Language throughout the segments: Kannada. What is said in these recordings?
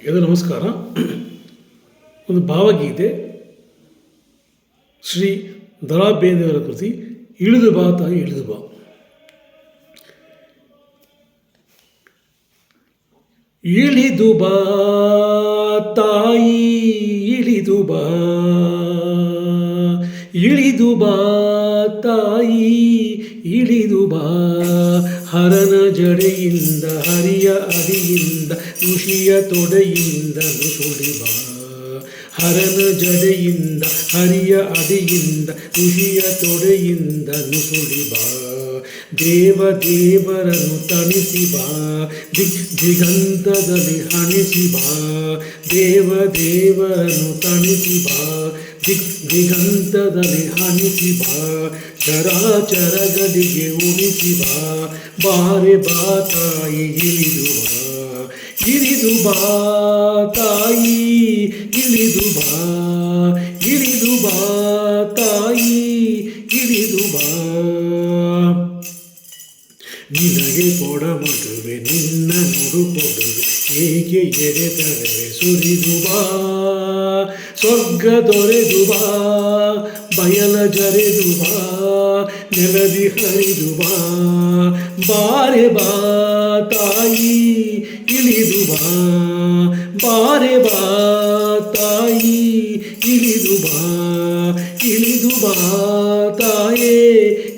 ಇದು ನಮಸ್ಕಾರ. ಒಂದು ಭಾವಗೀತೆ. ಶ್ರೀ ದರಾ ಬೇಂದ್ರೆಯವರ ಕೃತಿ, ಇಳಿದು ಬಾ ತಾಯಿ, ಇಳಿದು ಬಾ. ಇಳಿದು ಬಾ ತಾಯಿ, ಇಳಿದು ಬಾ. ಇಳಿದು ಬಾ ತಾಯಿ ಇಳಿದು ಬಾ. ಹರನ ಜಡೆಯಿಂದ, ಹರಿಯ ಅಡಿಯಿಂದ ಋಷಿಯ ತೊಡೆಯಿಂದ ನುಸುಳಿ ಬಾ. ಹರನ ಜಡೆಯಿಂದ, ಹರಿಯ ಅಡಿಯಿಂದ, ಋಷಿಯ ತೊಡೆಯಿಂದ ನುಸುಳಿ ಬಾ. ದೇವ ದೇವರನ್ನು ತಣಿಸಿ ಬಾ. ದಿಗ್ ದಿಗಂತದಲ್ಲಿ ಹಣಿಸಿ ಬಾ. ದೇವ ದೇವರನ್ನು ತಣಿಸಿ ಬಾ. ದಿಗ್ ದಿಗಂತದಲ್ಲಿ ಹಣಿಸಿ ಬಾ ಚರಾಚರಗಳಿಗೆ ಉಣಿಸಿ ಬಾ ಬಾರೆ ಬಾ ತಾಯಿ ಇಳಿದು ಬಾ ಇಳಿದು ಬಾ ತಾಯಿ ಇಳಿದು ಬಾ ಇಳಿದು ಬಾ ತಾಯಿ ಇಳಿದು ಬಾ ನಿನಗೆ ಕೊಡ ಮಗುವೆ ನಿನ್ನ ನುಡು ಕೊಡುವೆ ಹೇಗೆ ಎರೆ ತರವೆ ಸುರಿದು ಬಾ ಸ್ವರ್ಗ ದೊರೆದು ಬಾ ಬಯಲ ಜರೆದು ಬಾ ನೆಲದಿ ಹರಿದು ಬಾ ಬಾರೆ ಬಾ ತಾಯಿ ಇಳಿದು ಬಾ ಬಾರೆ ಬಾ ತಾಯಿ ಇಳಿದು ಬಾ ಇಳಿದು ಬಾ ತಾಯೇ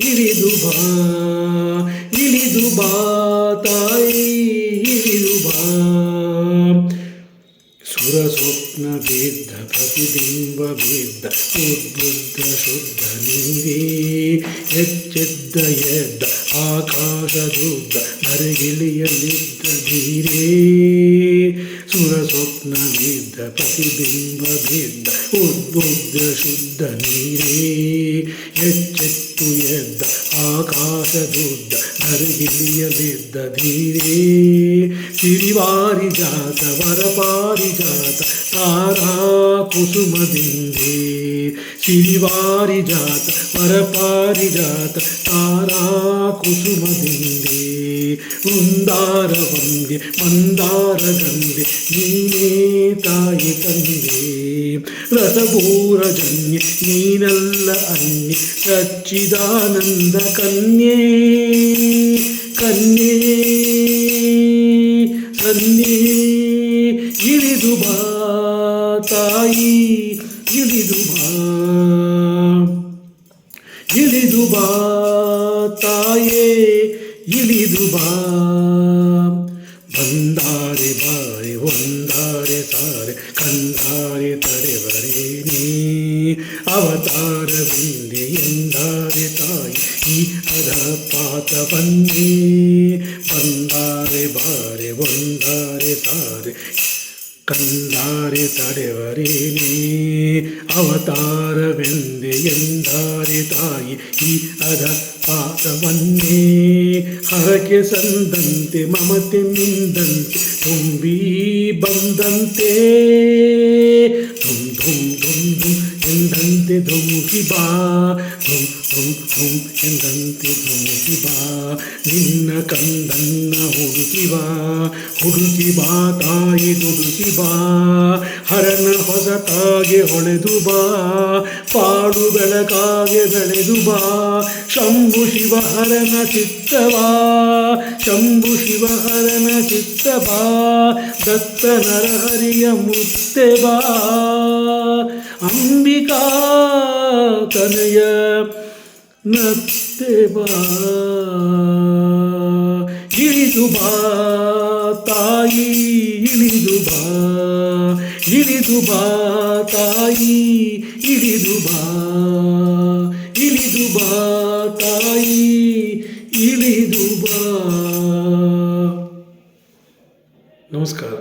ಇಳಿದು ಬಾ ಬಾ ತಾಯಿ ಇಳಿದು ಬಾ ಸ್ವಪ್ನ ಬಿದ್ದ ಪ್ರತಿಬಿಂಬ ಬಿದ್ದ ಉದ್ಬುದ್ಧ ಶುದ್ಧ ನೀರೇ ಎಚ್ಚೆದ್ದ ಎದ್ದ ಆಕಾಶದುದ್ದ ಧರೆಗಿಳಿಯಲಿದ್ದ ನೀರೇ. ಸುರ ಸ್ವಪ್ನ ಬಿದ್ದ ಪ್ರತಿಬಿಂಬ ಬಿದ್ದ ಉದ್ಬುದ್ಧ ಶುದ್ಧ ನೀರೇ ಎಚ್ಚೆತ್ತು ಎದ್ದ ಆಕಾಶದುದ್ದ ಧರೆಗಿಳಿಯಲಿದ್ದ ಧೀರೇ ಸಿರಿವಾರಿ ಜಾತ ವರಪಾರಿ ಜಾತ ತಾರಾ ಕುಸುಮದಿಂದೇ ಸಿರಿವಾರಿ ಜಾತ ವರಪಾರಿ ಜಾತ ತಾರಾ ಕುಸುಮದಿಂದೇ ವೃಂದಾರ ವಂದ್ಯ ಮಂದಾರ ಗಂಧೆ ನೀನೇ ತಾಯಿ ತಂದೆ ರಸಪೂರ ಜನ್ಯ ನೀನಲ್ಲ ಅನ್ಯ ಸಚ್ಚಿದಾನಂದ ಕನ್ಯೆ ಕನ್ಯೆ ಕನ್ಯೆ ಇಳಿದು ಬಾ ತಾಯಿ ಇಳಿದು ಬಾ ಇಳಿದು ಬಾ ತಾಯೇ ಇಳಿದು ಬಾ ಬಂದಾರೆ ಬಾರಿ ಒಂದಾರೆ ತಾರೆ ಕಂದಾರೆ ತಡೆವರೇನೇ ಅವತಾರವಿಂದೆ ಎಂದಾರೆ ತಾಯಿ ಈ ಅಧ ಪಾತವನ್ನೇ ಬಂದಾರೆ ಬಾರೆ ಒಂದಾರೆ ತಾರೆ ಕಂದಾರೆ ತಡೆವರೇನೇ ಅವತಾರವೆಂದೆ ಎಂದಾರೆ ತಾಯಿ ಈ ಅದ ಪಾದವನ್ನೇ ಹರಕೆ ಸಂದಂತೆ ಮಮತೆ ಮಿಂದಂತೆ ತುಂಬಿ ಬಂದಂತೆ ಧುಮ್ ಧುಮ್ ಧುಮ್ ಧುಮ್ ಎಂದಂತೆ ಧುಮುಕಿ ಬಾ ಧುಮ್ ಧುಮ್ ಧುಮ್ ಎಂದಂತೆ ಧುಮುಕಿ ಬಾ ನಿನ್ನ ಕಂದನ್ನ ಹುಡುಕಿ ಬಾ ಹುಡುಕಿ ಬಾ ತಾಯಿ ದುಡುಕಿ ಬಾ ಹರನ ಹೊಸತಾಗೆ ಹೊಳೆದು ಬಾ ಪಾಡು ಬೆಳಕಾಗೆ ಬೆಳೆದು ಬಾ ಶಂಭು ಶಿವ ಹರನ ಚಿತ್ತವಾ ಶಂಭು ಶಿವ ಹರನ ಚಿತ್ತವಾ ದತ್ತ ನರಹರಿಯ ಮುತ್ತೆ ಬಾ ಅಂಬಿಕಾ ತನಯ ನತ್ತೆ ಬಾ, ಇಳಿದು ಬಾ, ತಾಯಿ ಇಳಿದು ಬಾ ಇಳಿದು ಬಾ, ತಾಯಿ ಇಳಿದು ಬಾ ಇಳಿದು ಬಾ, ತಾಯಿ ಇಳಿದು ಬಾ. ನಮಸ್ಕಾರ.